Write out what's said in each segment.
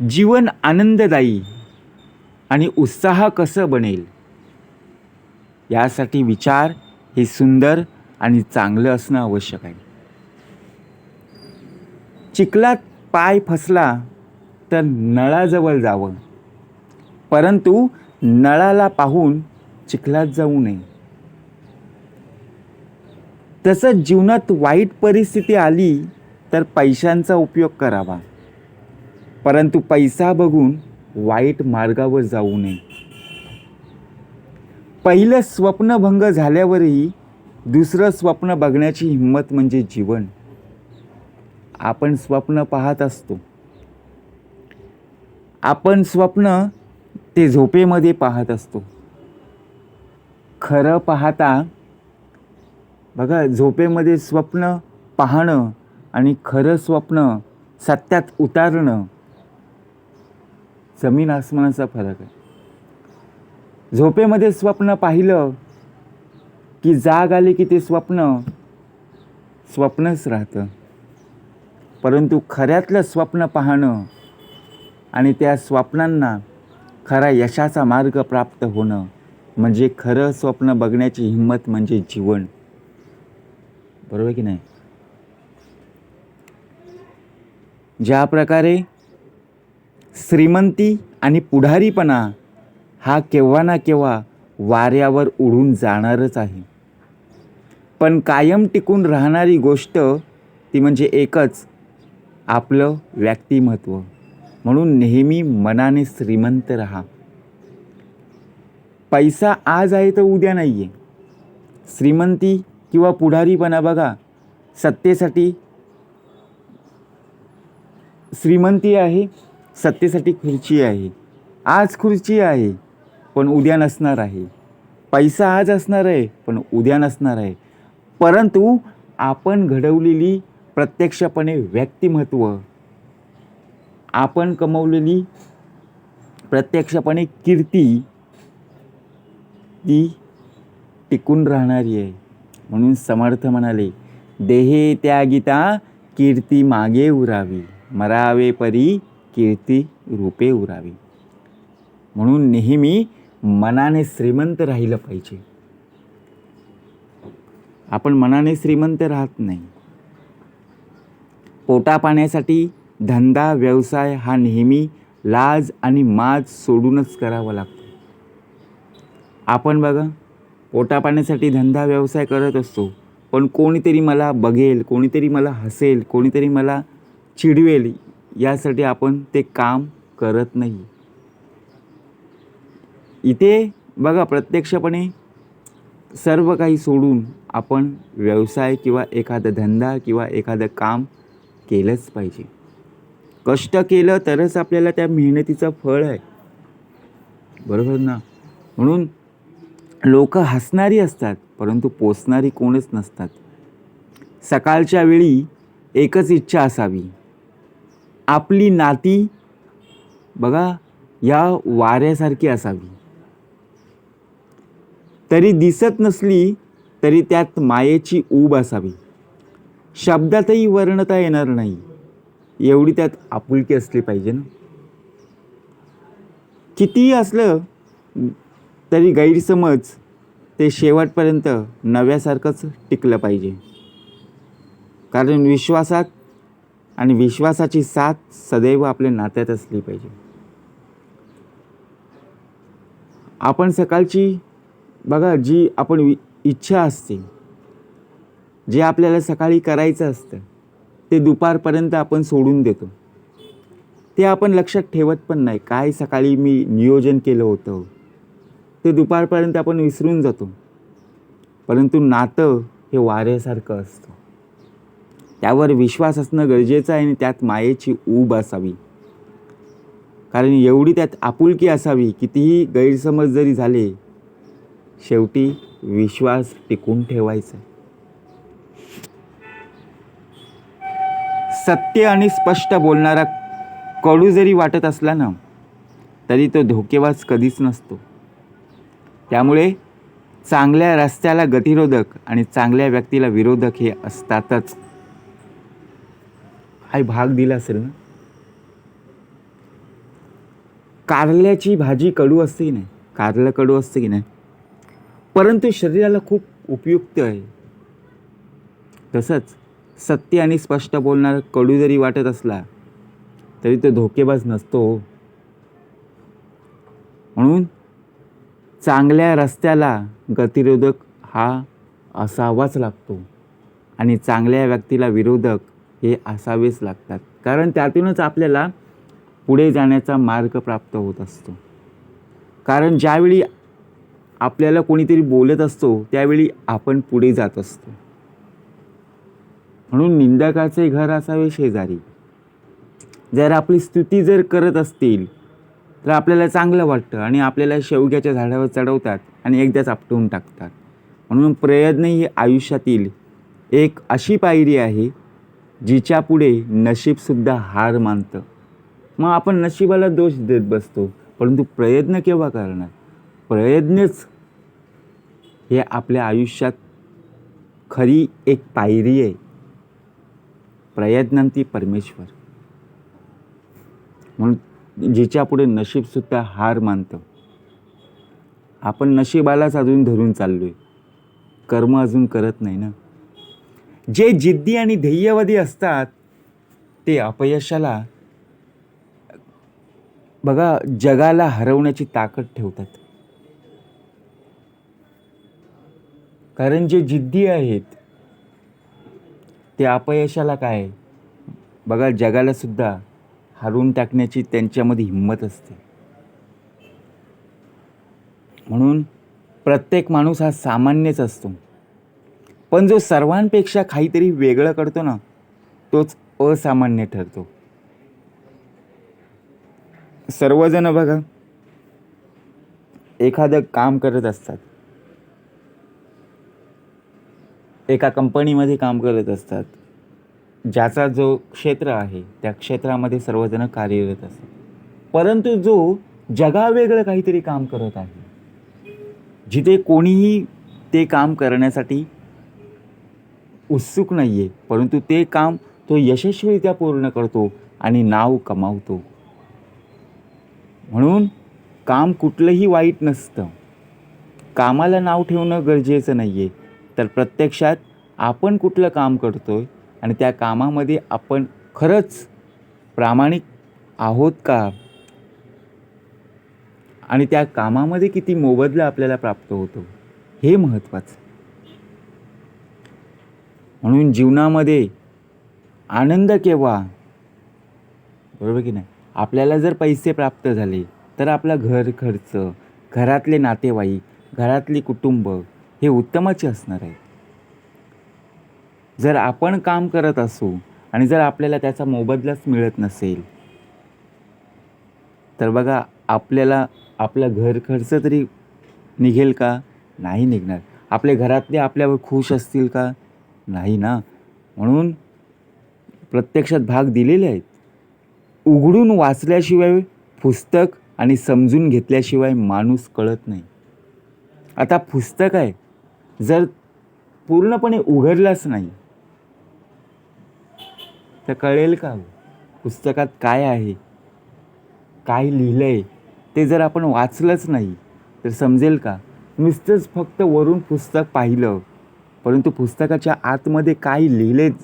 जीवन आनंददायी आणि उत्साह कसं बनेल? यासाठी विचार हे सुंदर आणि चांगलं असणं आवश्यक आहे. चिखलात पाय फसला तर नळाजवळ जावं. परंतु नळाला पाहून चिखलात जाऊ नये. तसंच जीवनात वाईट परिस्थिती आली तर पैशांचा उपयोग करावा. परंतु पैसा बघून वाईट मार्गावर जाऊ नये. पहिलं स्वप्नभंग झाल्यावरही दुसरं स्वप्न बघण्याची हिंमत म्हणजे जीवन. आपण स्वप्न पाहत असतो. आपण स्वप्न ते झोपेमध्ये पाहत असतो. खरं पाहता बघा झोपेमध्ये स्वप्न पाहणं आणि खरं स्वप्न सत्यात उतारणं जमीन आसमानाचा फरक आहे. झोपेमध्ये स्वप्न पाहिलं की जाग आली की ते स्वप्न स्वप्नच राहतं. परंतु खऱ्यातलं स्वप्न पाहणं आणि त्या स्वप्नांना खरा यशाचा मार्ग प्राप्त होणं म्हणजे खरं स्वप्न बघण्याची हिंमत म्हणजे जीवन. बरोबर की नाही? ज्या प्रकारे श्रीमंती आणि पुढारीपणा हा केव्हा ना केव्हा वाऱ्यावर उडून जाणारच आहे. पण कायम टिकून राहणारी गोष्ट ती म्हणजे एकच आपलं व्यक्तिमत्व. म्हणून नेहमी मनाने श्रीमंत राहा. पैसा आज आहे तर उद्या नाही आहे श्रीमंती किंवा पुढारीपणा बघा सत्तेसाठी श्रीमंती आहे. सत्तेसाठी खुर्ची आहे. आज खुर्ची आहे पण उद्या नसणार आहे. पैसा आज असणार आहे पण उद्या नसणार आहे. परंतु आपण घडवलेली प्रत्यक्षपणे व्यक्तिमत्व आपण कमवलेली प्रत्यक्षपणे कीर्ती ती टिकून राहणारी आहे. म्हणून समर्थ म्हणाले देहे त्या गीता कीर्ती मागे उरावी. मरावे परी कीर्ती रूपे उरावी. म्हणून नेहमी मनाने श्रीमंत राहिलं पाहिजे. आपण मनाने श्रीमंत राहत नाही. पोटा पाण्यासाठी धंदा व्यवसाय हा नेहमी लाज आणि माज सोडूनच करावा लागतो. आपण बघा पोटा पाण्यासाठी धंदा व्यवसाय करत असतो पण कोणीतरी मला बघेल कोणीतरी मला हसेल कोणीतरी मला चिडवेल यासाठी आपण ते काम करत नाही. इथे बघा प्रत्यक्षपणे सर्व काही सोडून आपण व्यवसाय किंवा एखादा धंदा किंवा एखादं काम केलंच पाहिजे. कष्ट केलं तरच आपल्याला त्या मेहनतीचं फळ आहे. बरोबर ना? म्हणून लोक हसणारी असतात परंतु पोचणारी कोणच नसतात. सकाळच्या वेळी एकच इच्छा असावी. आपली नाती बघा या वाऱ्यासारखी असावी. तरी दिसत नसली तरी त्यात मायेची ऊब असावी. शब्दातही वर्णता येणार नाही. एवढी त्यात आपुलकी असली पाहिजे ना. कितीही असलं तरी गैरसमज ते शेवटपर्यंत नव्यासारखंच टिकलं पाहिजे. कारण विश्वासात आणि विश्वासाची साथ सदैव आपल्या नात्यात असली पाहिजे. आपण सकाळची बघा जी आपण वि इच्छा असते जे आपल्याला सकाळी करायचं असतं ते दुपारपर्यंत आपण सोडून देतो. ते आपण लक्षात ठेवत पण नाही काय सकाळी मी नियोजन केलं होतं. ते दुपारपर्यंत आपण विसरून जातो. परंतु नातं हे वाऱ्यासारखं असतं. त्यावर विश्वास असणं गरजेचं आहे आणि त्यात मायेची ऊब असावी. कारण एवढी त्यात आपुलकी असावी कितीही गैरसमज जरी झाले शेवटी विश्वास टिकून ठेवायचा सत्य आणि स्पष्ट बोलणारा कडू जरी वाटत असला ना तरी तो धोकेबाज कधीच नसतो. त्यामुळे चांगल्या रस्त्याला गतिरोधक आणि चांगल्या व्यक्तीला विरोधक हे असतातच. काही भाग दिला असेल ना? कारल्याची भाजी कडू असते की नाही? कारलं कडू असते की नाही? परंतु शरीराला खूप उपयुक्त आहे. तसंच सत्य आणि स्पष्ट बोलणारा कडू जरी वाटत असला तरी तो धोकेबाज नसतो हो. म्हणून चांगल्या रस्त्याला गतिरोधक हा असावाच लागतो आणि चांगल्या व्यक्तीला विरोधक हे असावेच लागतात. कारण त्यातूनच आपल्याला पुढे जाण्याचा मार्ग प्राप्त होत असतो. कारण ज्यावेळी आपल्याला कोणीतरी बोलत असतो त्यावेळी आपण पुढे जात असतो. म्हणून निंदकाचे घर असावे शेजारी. जर आपली स्तुती जर करत असतील तर आपल्याला चांगलं वाटतं आणि आपल्याला शेवग्याच्या झाडावर चढवतात आणि एकदाच आपटवून टाकतात. म्हणून प्रयत्न ही आयुष्यातील एक अशी पायरी आहे जिच्या पुढे नशीबसुद्धा हार मानतं. मग आपण नशिबाला दोष देत बसतो परंतु प्रयत्न केव्हा करणार? प्रयत्नच हे आपल्या आयुष्यात खरी एक पायरी आहे. प्रयत्नांती परमेश्वर. म्हणून जिच्यापुढे नशीबसुद्धा हार मानतं. आपण नशिबालाच अजून धरून चाललो आहे कर्म अजून करत नाही ना? जे जिद्दी आणि ध्येयवादी असतात ते अपयशाला बघा जगाला हरवण्याची ताकद ठेवतात. कारण जे जिद्दी आहेत ते अपयशाला काय? बघा जगाला सुद्धा हरवून टाकण्याची त्यांच्यामध्ये हिंमत असते. म्हणून प्रत्येक माणूस हा सामान्यच असतो. पण जो सर्वांपेक्षा काहीतरी वेगळं करतो ना तोच असामान्य ठरतो. सर्वजण बघा एखादं काम करत असतात. एका कंपनीमध्ये काम करत असतात. ज्याचा जो क्षेत्र आहे त्या क्षेत्रामध्ये सर्वजण कार्यरत असतात. परंतु जो जगावेगळं काहीतरी काम करत आहे जिथे कोणीही ते काम करण्यासाठी उत्सुक नाही आहे परंतु ते काम तो यशस्वीरित्या पूर्ण करतो आणि नाव कमावतो. म्हणून काम कुठलंही वाईट नसतं. कामाला नाव ठेवणं गरजेचं नाही आहे तर प्रत्यक्षात आपण कुठलं काम करतो आहे आणि त्या कामामध्ये आपण खरंच प्रामाणिक आहोत का? आणि त्या कामामध्ये किती मोबदला आपल्याला प्राप्त होतो हे महत्त्वाचं. म्हणून जीवनामध्ये आनंद केव्हा? बरोबर की नाही? आपल्याला जर पैसे प्राप्त झाले तर आपला घर खर्च घरातले नातेवाईक घरातली कुटुंब हे उत्तमाचे असणार आहे. जर आपण काम करत असू आणि जर आपल्याला त्याचा मोबदलाच मिळत नसेल तर बघा आपल्याला आपला घर खर्च तरी निघेल का? नाही निघणार. आपले घरातले आपल्यावर खुश असतील का? नाही ना म्हणून प्रत्यक्षात भाग दिलेले आहेत. उघडून वाचल्याशिवाय पुस्तक आणि समजून घेतल्याशिवाय माणूस कळत नाही. आता पुस्तक आहे. जर पूर्णपणे उघडलंच नाही तर कळेल का हो? पुस्तकात काय आहे? काय लिहिलं आहे ते जर आपण वाचलंच नाही तर समजेल का? नुसतंच फक्त वरून पुस्तक पाहिलं परंतु पुस्तकाच्या आतमध्ये काय लिहिलेच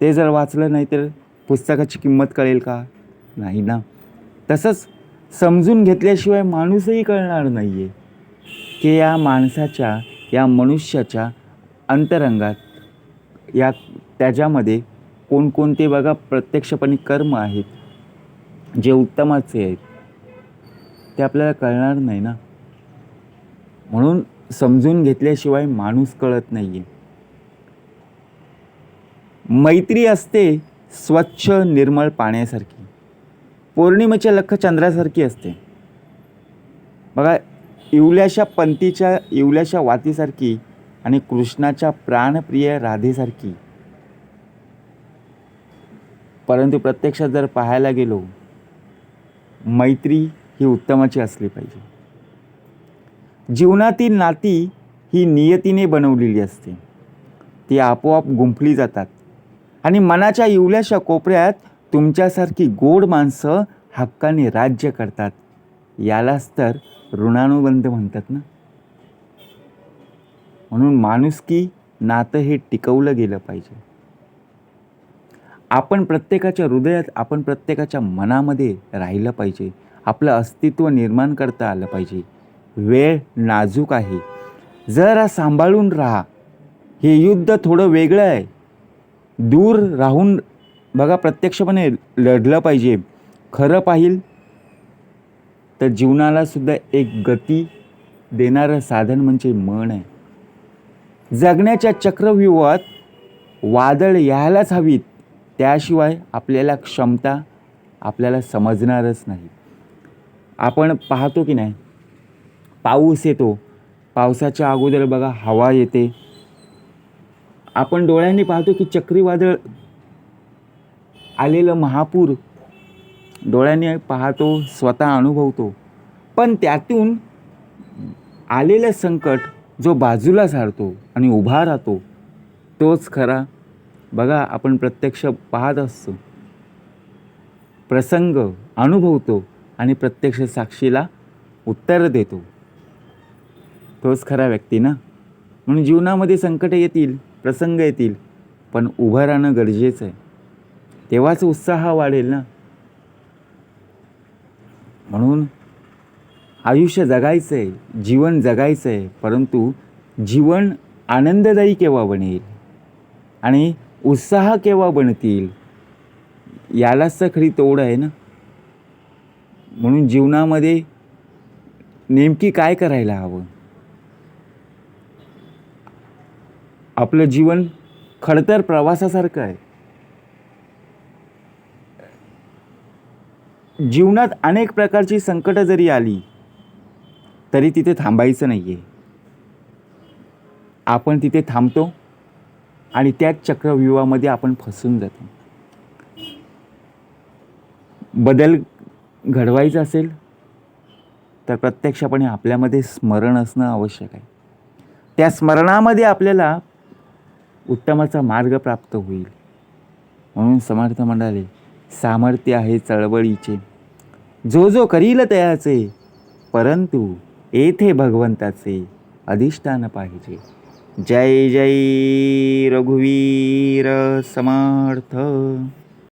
ते जर वाचलं नाही तर पुस्तकाची किंमत कळेल का? नाही ना. तसंच समजून घेतल्याशिवाय माणूसही कळणार नाही आहे की या माणसाच्या या मनुष्याच्या अंतरंगात या त्याच्यामध्ये कोणकोणते बघा प्रत्यक्षपणे कर्म आहेत जे उत्तमाचे आहेत ते आपल्याला कळणार नाही ना. म्हणून समजून घेतल्याशिवाय माणूस कळत नाही आहे मैत्री असते स्वच्छ निर्मळ पाण्यासारखी. पौर्णिमेच्या लख चंद्रासारखी असते. बघा इवल्याशा पंतीच्या इवल्याशा वातीसारखी आणि कृष्णाच्या प्राणप्रिय राधेसारखी. परंतु प्रत्यक्षात जर पाहायला गेलो मैत्री ही उत्तमाची असली पाहिजे. जीवनातील नाती ही नियतीने बनवलेली असते. ती आपोआप गुंफली जातात आणि मनाच्या इवल्याशा कोपऱ्यात तुमच्यासारखी गोड माणसं हक्काने राज्य करतात. यालाच तर ऋणानुबंध म्हणतात ना? म्हणून माणुसकी नातं हे टिकवलं गेलं पाहिजे. आपण प्रत्येकाच्या हृदयात आपण प्रत्येकाच्या मनामध्ये राहिलं पाहिजे. आपलं अस्तित्व निर्माण करता आलं पाहिजे. वेळ नाजूक आहे. जरा सांभाळून राहा. हे युद्ध थोडं वेगळं आहे. दूर राहून बघा प्रत्यक्षपणे लढलं पाहिजे. खरं पाहिल तर जीवनालासुद्धा एक गती देणारं साधन म्हणजे मन आहे. जगण्याच्या चक्रव्यूहात वादळ यायलाच हवीत. त्याशिवाय आपल्याला क्षमता आपल्याला समजणारच नाही. आपण पाहतो की नाही पाऊस येतो. पावसाच्या अगोदर बघा हवा येते. आपण डोळ्यांनी पाहतो की चक्रीवादळ आलेलं महापूर. डोळ्यांनी पाहतो स्वतः अनुभवतो. पण त्यातून आलेलं संकट जो बाजूला सारतो आणि उभा राहतो तोच खरा. बघा आपण प्रत्यक्ष पाहत असतो. प्रसंग अनुभवतो आणि प्रत्यक्ष साक्षीला उत्तर देतो. तोच खरा व्यक्ती ना? म्हणून जीवनामध्ये संकट येतील प्रसंग येतील पण उभं राहणं गरजेचं आहे. तेव्हाच उत्साह वाढेल ना? म्हणून आयुष्य जगायचं आहे जीवन जगायचं आहे परंतु जीवन आनंददायी केव्हा बनेल? आणि उत्साह केव्हा बनतील? यालाच तर खरी तोड आहे ना? म्हणून जीवनामध्ये नेमकी काय करायला हवं? आपलं जीवन खडतर प्रवासासारखं आहे. जीवनात अनेक प्रकारची संकटं जरी आली तरी तिथे थांबायचं नाही आहे आपण तिथे थांबतो आणि त्याच चक्रव्यूहामध्ये आपण फसून जातो. बदल घडवायचा असेल तर प्रत्यक्षपणे आपल्यामध्ये स्मरण असणं आवश्यक आहे. त्या स्मरणामध्ये आपल्याला उत्तमाचा मार्ग प्राप्त होईल. म्हणून समर्थ म्हणाले सामर्थ्य आहे चळवळीचे. जो जो करील तयाचे परंतु येथे भगवंताचे अधिष्ठान पाहिजे. जय जय रघुवीर समर्थ.